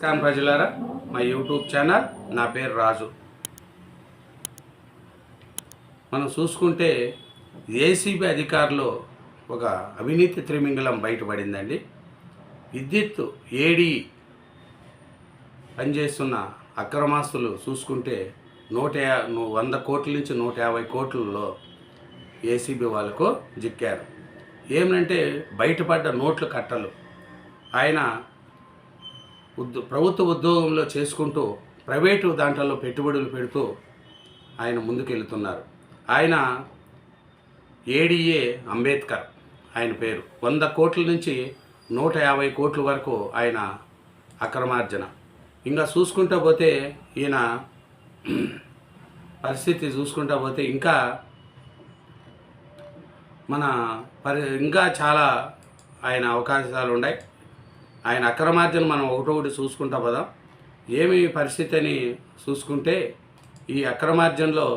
నమస్కారం ప్రజలారా. మా యూట్యూబ్ ఛానల్ నా పేరు రాజు. మనం చూసుకుంటే ఏసీబీ అధికారులు ఒక అవినీతి త్రిమింగళం బయటపడిందండి. విద్యుత్ ఏడి పనిచేస్తున్న అక్రమాస్తులు చూసుకుంటే నూట యా- వంద కోట్ల నుంచి నూట యాభై కోట్లలో ఏసీబీ వాళ్ళకు జిక్కారు. ఏమంటే బయటపడ్డ నోట్లు కట్టలు. ఆయన ఉద్యో ప్రభుత్వ ఉద్యోగంలో చేసుకుంటూ ప్రైవేటు దాంట్లో పెట్టుబడులు పెడుతూ ఆయన ముందుకెళ్తున్నారు. ఆయన ఏడిఏ అంబేద్కర్ ఆయన పేరు. వంద కోట్ల నుంచి నూట యాభై కోట్ల వరకు ఆయన అక్రమార్జన. ఇంకా చూసుకుంటా పోతే ఈయన పరిస్థితి చూసుకుంటా పోతే ఇంకా మన పరి ఇంకా చాలా ఆయన అవకాశాలు ఉన్నాయి. ఆయన అక్రమార్జన మనం ఒకటొకటి చూసుకుంటా పదాం. ఏమి పరిస్థితి అని చూసుకుంటే ఈ అక్రమార్జనలో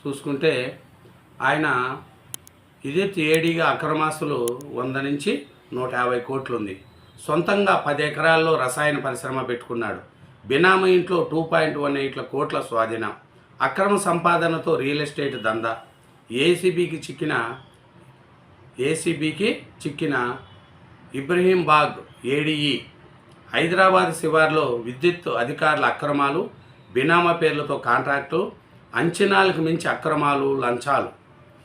చూసుకుంటే ఆయన ఇదే ఏడీగా అక్రమాస్తులు వంద నుంచి నూట యాభై కోట్లుంది. సొంతంగా పది ఎకరాల్లో రసాయన పరిశ్రమ పెట్టుకున్నాడు. బినామీ ఇంట్లో టూ పాయింట్ వన్ ఎయిట్ల కోట్ల స్వాధీనం. అక్రమ సంపాదనతో రియల్ ఎస్టేట్ దందా. ఏసీబీకి చిక్కిన ఏసీబీకి చిక్కిన ఇబ్రహీం బాగ్ ఏడీఈ. హైదరాబాద్ శివార్లో విద్యుత్ అధికారుల అక్రమాలు బినామా పేర్లతో కాంట్రాక్టు అంచనాలకు మించి అక్రమాలు లంచాలు.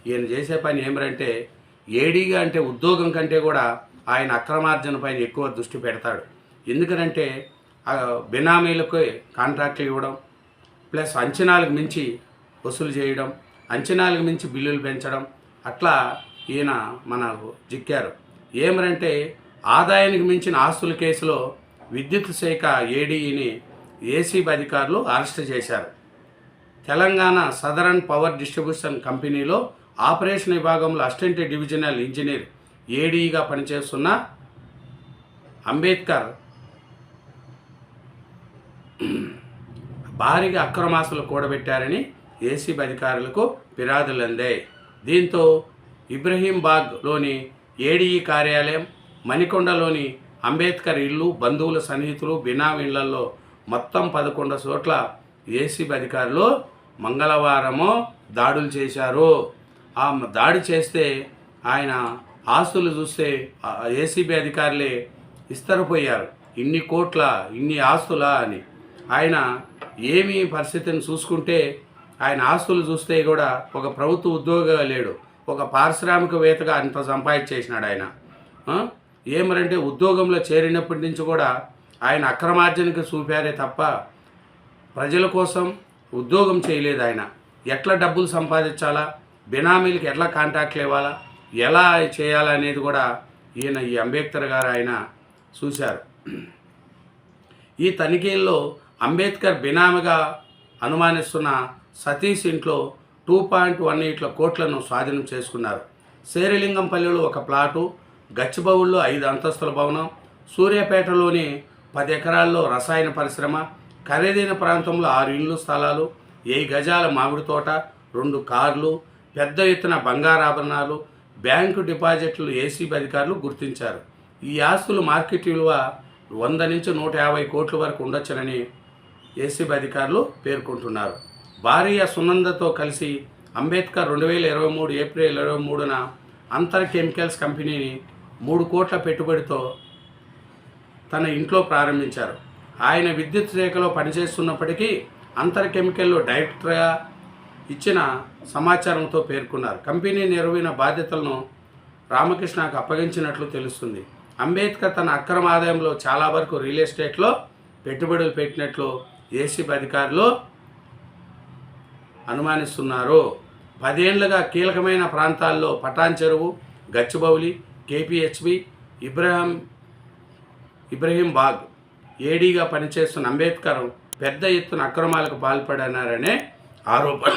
ఈయన చేసే పని ఏమిటంటే ఏడీగా అంటే ఉద్యోగం కంటే కూడా ఆయన అక్రమార్జన పైన ఎక్కువ దృష్టి పెడతాడు. ఎందుకనంటే బినామీలకు కాంట్రాక్ట్లు ఇవ్వడం ప్లస్ అంచనాలకు మించి వసూలు చేయడం అంచనాలకు మించి బిల్లులు పెంచడం అట్లా ఈయన మనకు జిక్కారు. ఏమనంటే ఆదాయానికి మించిన ఆస్తుల కేసులో విద్యుత్ శాఖ ఏడీఈని ఏసీబీ అధికారులు అరెస్ట్ చేశారు. తెలంగాణ సదరన్ పవర్ డిస్ట్రిబ్యూషన్ కంపెనీలో ఆపరేషన్ విభాగంలో అసిస్టెంట్ డివిజనల్ ఇంజనీర్ ఏడీగా పనిచేస్తున్న అంబేద్కర్ భారీగా అక్రమాసులు కూడబెట్టారని ఏసీబీ అధికారులకు ఫిర్యాదులు అందాయి. దీంతో ఇబ్రహీంబాగ్లోని ఏడీఈ కార్యాలయం మణికొండలోని అంబేద్కర్ ఇల్లు బంధువుల సన్నిహితులు బినామీళ్ళలో మొత్తం పదకొండు చోట్ల ఏసీబీ అధికారులు మంగళవారము దాడులు చేశారు. ఆ దాడి చేస్తే ఆయన ఆస్తులు చూస్తే ఏసీబీ అధికారులే ఇస్తరపోయారు. ఇన్ని కోట్ల ఇన్ని ఆస్తులా అని. ఆయన ఏమి పరిస్థితిని చూసుకుంటే ఆయన ఆస్తులు చూస్తే కూడా ఒక ప్రభుత్వ ఉద్యోగిగా లేడు. ఒక పారిశ్రామికవేత్తగా అంత సంపాదించేసినాడు ఆయన. ఏమరంటే ఉద్యోగంలో చేరినప్పటి నుంచి కూడా ఆయన అక్రమార్జనకి చూపారే తప్ప ప్రజల కోసం ఉద్యోగం చేయలేదు ఆయన. ఎట్లా డబ్బులు సంపాదించాలా? బినామీలకు ఎట్లా కాంటాక్ట్లు ఇవ్వాలా? ఎలా చేయాలనేది కూడా ఈయన ఈ అంబేద్కర్ గారు ఆయన చూశారు. ఈ తనిఖీల్లో అంబేద్కర్ బినామీగా అనుమానిస్తున్న సతీష్ ఇంట్లో టూ పాయింట్ వన్ ఎయిట్ల కోట్లను స్వాధీనం చేసుకున్నారు. శేరిలింగంపల్లిలో ఒక ప్లాటు గచ్చిబౌల్లో ఐదు అంతస్తుల భవనం సూర్యాపేటలోని పది ఎకరాల్లో రసాయన పరిశ్రమ ఖరీదైన ప్రాంతంలో ఆరు ఇళ్ళు స్థలాలు ఏ గజాల మామిడి తోట రెండు కార్లు పెద్ద ఎత్తున బంగారాభరణాలు బ్యాంకు డిపాజిట్లు ఏసీబీ అధికారులు గుర్తించారు. ఈ ఆస్తులు మార్కెట్ విలువ వంద నుంచి నూట యాభై కోట్ల వరకు ఉండొచ్చునని ఏసీబీ అధికారులు పేర్కొంటున్నారు. భార్య సునందతో కలిసి అంబేద్కర్ రెండు వేల ఇరవై మూడు ఏప్రిల్ ఇరవై మూడున అంతర్ కెమికల్స్ కంపెనీని మూడు కోట్ల పెట్టుబడితో తన ఇంట్లో ప్రారంభించారు. ఆయన విద్యుత్ శాఖలో పనిచేస్తున్నప్పటికీ అంతర్ కెమికల్లో డైరెక్టర్గా ఇచ్చిన సమాచారంతో పేర్కొన్నారు. కంపెనీ నిర్వహణ బాధ్యతలను రామకృష్ణకు అప్పగించినట్లు తెలుస్తుంది. అంబేద్కర్ తన అక్రమ ఆదాయంలో చాలా వరకు రియల్ ఎస్టేట్లో పెట్టుబడులు పెట్టినట్లు ఏసీబీ అధికారులు అనుమానిస్తున్నారు. పదేళ్ళుగా కీలకమైన ప్రాంతాల్లో పటాన్ చెరువు గచ్చిబౌలి కేపీహెచ్బి ఇబ్రహం ఇబ్రహీం బాగ్ ఏడీగా పనిచేస్తున్న అంబేద్కర్ పెద్ద ఎత్తున అక్రమాలకు పాల్పడినారనే ఆరోపణ.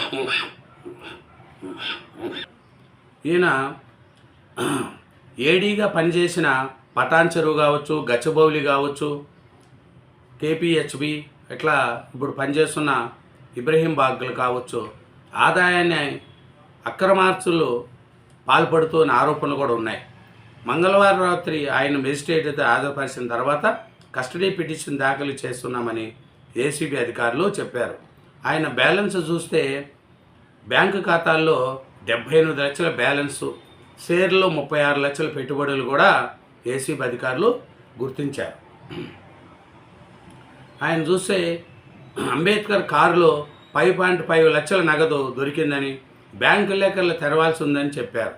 ఈయన ఏడీగా పనిచేసిన పటాన్ చెరువు కావచ్చు గచ్చబౌలి కావచ్చు కేపీహెచ్బి ఇట్లా ఇప్పుడు పనిచేస్తున్న ఇబ్రహీం బాగ్లు కావచ్చు ఆదాయాన్ని అక్రమార్చులు పాల్పడుతున్న ఆరోపణలు కూడా ఉన్నాయి. మంగళవారం రాత్రి ఆయన మెజిస్ట్రేట్ అయితే హాజరుపరిచిన తర్వాత కస్టడీ పిటిషన్ దాఖలు చేస్తున్నామని ఏసీబీ అధికారులు చెప్పారు. ఆయన బ్యాలెన్స్ చూస్తే బ్యాంకు ఖాతాల్లో డెబ్బై ఎనిమిది లక్షల బ్యాలెన్సు షేర్లో ముప్పై ఆరు లక్షల పెట్టుబడులు కూడా ఏసీబీ అధికారులు గుర్తించారు. ఆయన చూస్తే అంబేద్కర్ కారులో ఫైవ్ పాయింట్ ఫైవ్ లక్షల నగదు దొరికిందని బ్యాంకు లెక్కలు తెరవాల్సి ఉందని చెప్పారు.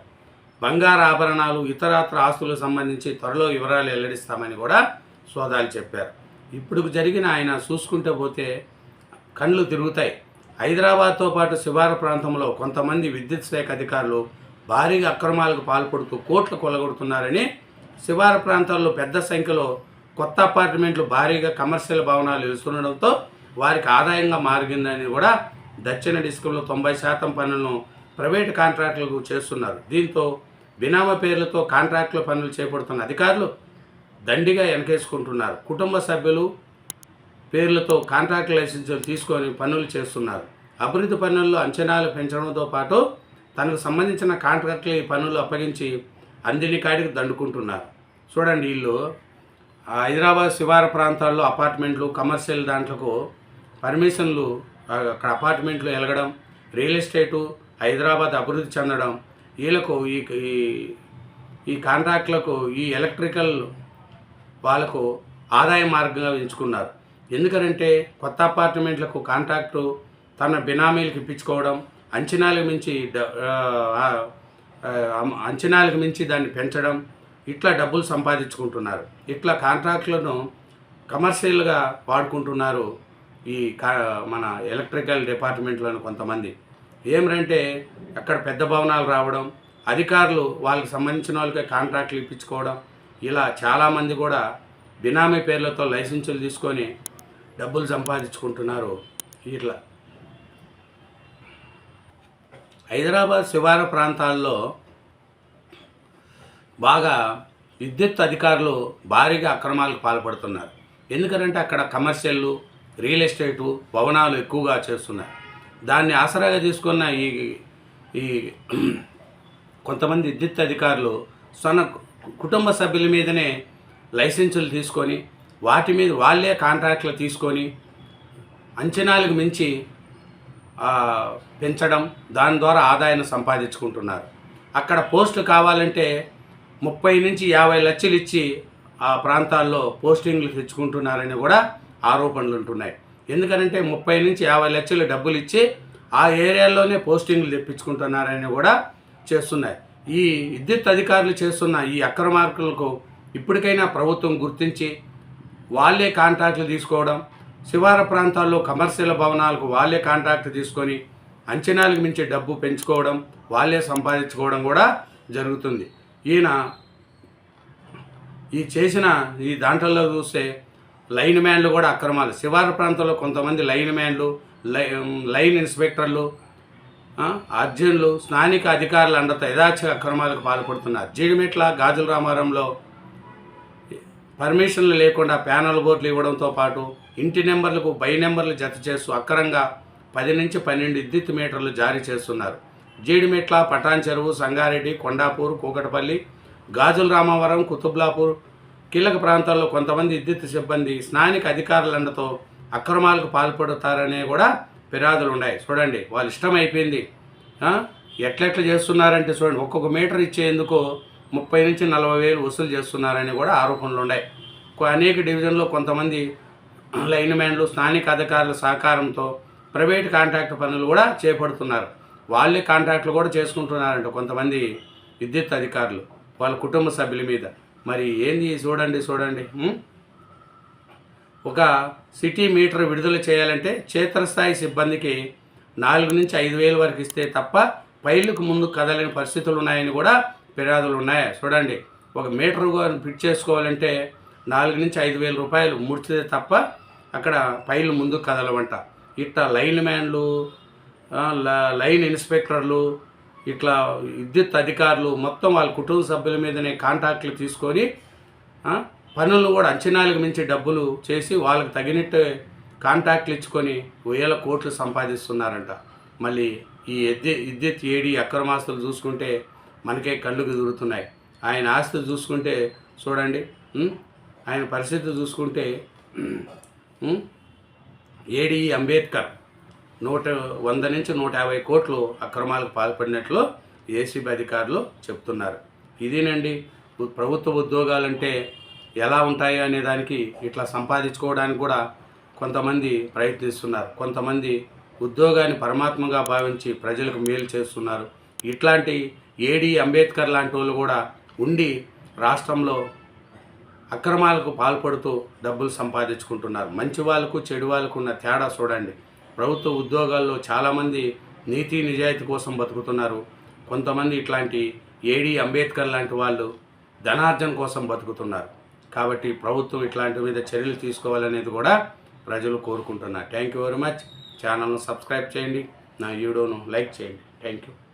బంగారు ఆభరణాలు ఇతరత్ర ఆస్తులకు సంబంధించి త్వరలో వివరాలు వెల్లడిస్తామని కూడా సోదాలు చెప్పారు. ఇప్పుడు జరిగిన ఆయన చూసుకుంటే పోతే కళ్ళు తిరుగుతాయి. హైదరాబాద్తో పాటు శివారు ప్రాంతంలో కొంతమంది విద్యుత్ శాఖ అధికారులు భారీగా అక్రమాలకు పాల్పడుతూ కోట్లు కొలగొడుతున్నారని శివారు ప్రాంతాల్లో పెద్ద సంఖ్యలో కొత్త అపార్ట్మెంట్లు భారీగా కమర్షియల్ భవనాలు వెలుస్తుండడంతో వారికి ఆదాయంగా మారిందని కూడా దక్షిణ డిస్కంలో తొంభై శాతం పనులను ప్రైవేటు కాంట్రాక్టులకు చేస్తున్నారు. దీంతో బినామ పేర్లతో కాంట్రాక్టుల పనులు చేపడుతున్న అధికారులు దండిగా వెనకేసుకుంటున్నారు కుటుంబ సభ్యులు పేర్లతో కాంట్రాక్ట్ లైసెన్సులు తీసుకొని పనులు చేస్తున్నారు. అభివృద్ధి పనుల్లో అంచనాలు పెంచడంతో పాటు తనకు సంబంధించిన కాంట్రాక్టులు ఈ పనులు అప్పగించి అందిని కాడికి దండుకుంటున్నారు. చూడండి వీళ్ళు. హైదరాబాద్ శివార ప్రాంతాల్లో అపార్ట్మెంట్లు కమర్షియల్ దాంట్లకు పర్మిషన్లు అక్కడ అపార్ట్మెంట్లు వెలగడం రియల్ ఎస్టేటు హైదరాబాద్ అభివృద్ధి చెందడం వీళ్ళకు ఈ ఈ- ఈ కాంట్రాక్ట్లకు ఈ ఎలక్ట్రికల్ వాళ్ళకు ఆదాయ మార్గంగా ఎంచుకున్నారు. ఎందుకనంటే కొత్త అపార్ట్మెంట్లకు కాంట్రాక్టు తన బినామీలకు ఇప్పించుకోవడం అంచనాలకు మించి అంచనాలకు మించి దాన్ని పెంచడం ఇట్లా డబ్బులు సంపాదించుకుంటున్నారు. ఇట్లా కాంట్రాక్టులను కమర్షియల్గా వాడుకుంటున్నారు ఈ కా మన ఎలక్ట్రికల్ డిపార్ట్మెంట్లోని కొంతమంది. ఏమిటంటే అక్కడ పెద్ద భవనాలు రావడం అధికారులు వాళ్ళకి సంబంధించిన వాళ్ళకే కాంట్రాక్ట్లు ఇప్పించుకోవడం ఇలా చాలామంది కూడా బినామీ పేర్లతో లైసెన్సులు తీసుకొని డబ్బులు సంపాదించుకుంటున్నారు. ఇట్లా. హైదరాబాద్ శివార ప్రాంతాల్లో బాగా విద్యుత్ అధికారులు భారీగా అక్రమాలకు పాల్పడుతున్నారు. ఎందుకంటే అక్కడ కమర్షియల్లు రియల్ ఎస్టేటు భవనాలు ఎక్కువగా చేస్తున్నారు. దాన్ని ఆసరాగా తీసుకున్న ఈ ఈ కొంతమంది విద్యుత్ అధికారులు తన కుటుంబ సభ్యుల మీదనే లైసెన్సులు తీసుకొని వాటి మీద వాళ్ళే కాంట్రాక్ట్లు తీసుకొని అంచనాలకు మించి పెంచడం దాని ద్వారా ఆదాయాన్ని సంపాదించుకుంటున్నారు. అక్కడ పోస్టులు కావాలంటే ముప్పై నుంచి యాభై లక్షలు ఇచ్చి ఆ ప్రాంతాల్లో పోస్టింగ్లు తెచ్చుకుంటున్నారని కూడా ఆరోపణలు ఉంటున్నాయి. ఎందుకంటే ముప్పై నుంచి యాభై లక్షలు డబ్బులు ఇచ్చి ఆ ఏరియాల్లోనే పోస్టింగ్లు తెప్పించుకుంటున్నారని కూడా చేస్తున్నాయి. ఈ విద్యుత్ అధికారులు చేస్తున్న ఈ అక్రమార్కులకు ఇప్పటికైనా ప్రభుత్వం గుర్తించి వాళ్ళే కాంట్రాక్ట్లు తీసుకోవడం శివార ప్రాంతాల్లో కమర్షియల్ భవనాలకు వాళ్ళే కాంట్రాక్ట్ తీసుకొని అంచనాలకు మించి డబ్బు పెంచుకోవడం వాళ్ళే సంపాదించుకోవడం కూడా జరుగుతుంది. ఈయన ఈ చేసిన ఈ దాంట్లో చూస్తే లైన్ మ్యాన్లు కూడా అక్రమాలు. శివారు ప్రాంతంలో కొంతమంది లైన్ మ్యాన్లు లైన్ ఇన్స్పెక్టర్లు ఆ, అర్జున్లు స్థానిక అధికారుల అండతో యథాచ అక్రమాలకు పాల్పడుతున్నారు. జీడిమెట్ల గాజుల రామారంలో పర్మిషన్లు లేకుండా ప్యానల్ బోర్డులు ఇవ్వడంతో పాటు ఇంటి నెంబర్లకు బై నెంబర్లు జత చేస్తూ అక్రంగా పది నుంచి పన్నెండు విద్యుత్ మీటర్లు జారీ చేస్తున్నారు. జీడిమెట్ల పటాన్ చెరువు సంగారెడ్డి కొండాపూర్ కూకటపల్లి గాజుల రామవరం కుతుబ్లాపూర్ కీలక ప్రాంతాల్లో కొంతమంది విద్యుత్ సిబ్బంది స్థానిక అధికారులండతో అక్రమాలకు పాల్పడతారనే కూడా ఫిర్యాదులు ఉన్నాయి. చూడండి వాళ్ళు ఇష్టం అయిపోయింది. ఆ? ఎట్లెట్లా చేస్తున్నారంటే చూడండి ఒక్కొక్క మీటర్ ఇచ్చేందుకు ముప్పై నుంచి నలభై వేలు వసూలు చేస్తున్నారని కూడా ఆరోపణలు ఉన్నాయి. అనేక డివిజన్లో కొంతమంది లైన్ మ్యాన్లు స్థానిక అధికారుల సహకారంతో ప్రైవేట్ కాంట్రాక్ట్ పనులు కూడా చేపడుతున్నారు. వాళ్ళే కాంట్రాక్ట్లు కూడా చేసుకుంటున్నారంట కొంతమంది విద్యుత్ అధికారులు వాళ్ళ కుటుంబ సభ్యుల మీద. మరి ఏంది చూడండి చూడండి. ఒక సిటీ మీటర్ విడుదల చేయాలంటే క్షేత్రస్థాయి సిబ్బందికి నాలుగు నుంచి ఐదు వేలు వరకు ఇస్తే తప్ప పైర్లకు ముందు కదలని పరిస్థితులు ఉన్నాయని కూడా ఫిర్యాదులు ఉన్నాయి? చూడండి. ఒక మీటర్ ఫిట్ చేసుకోవాలంటే నాలుగు నుంచి ఐదు వేల రూపాయలు ముడిచితే తప్ప అక్కడ పైలు ముందుకు కదలవంట. ఇట్లా లైన్ మ్యాన్లు లైన్ ఇన్స్పెక్టర్లు ఇట్లా విద్యుత్ అధికారులు మొత్తం వాళ్ళ కుటుంబ సభ్యుల మీదనే కాంటాక్ట్లు తీసుకొని పనులు పనులను కూడా అంచనాలకు మించి డబ్బులు చేసి వాళ్ళకి తగినట్టు కాంటాక్ట్లు ఇచ్చుకొని వేల కోట్లు సంపాదిస్తున్నారంట. మళ్ళీ ఈ ఎద్ది విద్యుత్ ఏడి అక్రమాస్తులు చూసుకుంటే మనకే కళ్ళుకు దొరుకుతున్నాయి ఆయన ఆస్తి చూసుకుంటే చూడండి ఆయన పరిస్థితి చూసుకుంటే ఏడి అంబేద్కర్ నూట వంద నుంచి నూట యాభై కోట్లు అక్రమాలకు పాల్పడినట్లు ఏసీబీ అధికారులు చెప్తున్నారు. ఇదేనండి? ప్రభుత్వ ఉద్యోగాలంటే ఎలా ఉంటాయి అనే దానికి ఇట్లా సంపాదించుకోవడానికి కూడా కొంతమంది ప్రయత్నిస్తున్నారు. కొంతమంది ఉద్యోగాన్ని పరమాత్మగా భావించి ప్రజలకు మేలు చేస్తున్నారు. ఇట్లాంటి ఏడి అంబేద్కర్ లాంటి వాళ్ళు కూడా ఉండి రాష్ట్రంలో అక్రమాలకు పాల్పడుతూ డబ్బులు సంపాదించుకుంటున్నారు. మంచి వాళ్ళకు చెడు వాళ్ళకు ఉన్న తేడా చూడండి. ప్రభుత్వ ఉద్యోగాల్లో చాలామంది నీతి నిజాయితీ కోసం బతుకుతున్నారు. కొంతమంది ఇట్లాంటి ఏడి అంబేద్కర్ లాంటి వాళ్ళు ధనార్జన కోసం బతుకుతున్నారు. కాబట్టి ప్రభుత్వం ఇట్లాంటి మీద చర్యలు తీసుకోవాలనేది కూడా ప్రజలు కోరుకుంటున్నారు. Thank you very much. ఛానల్ను సబ్స్క్రైబ్ చేయండి. నా వీడియోను లైక్ చేయండి. Thank you.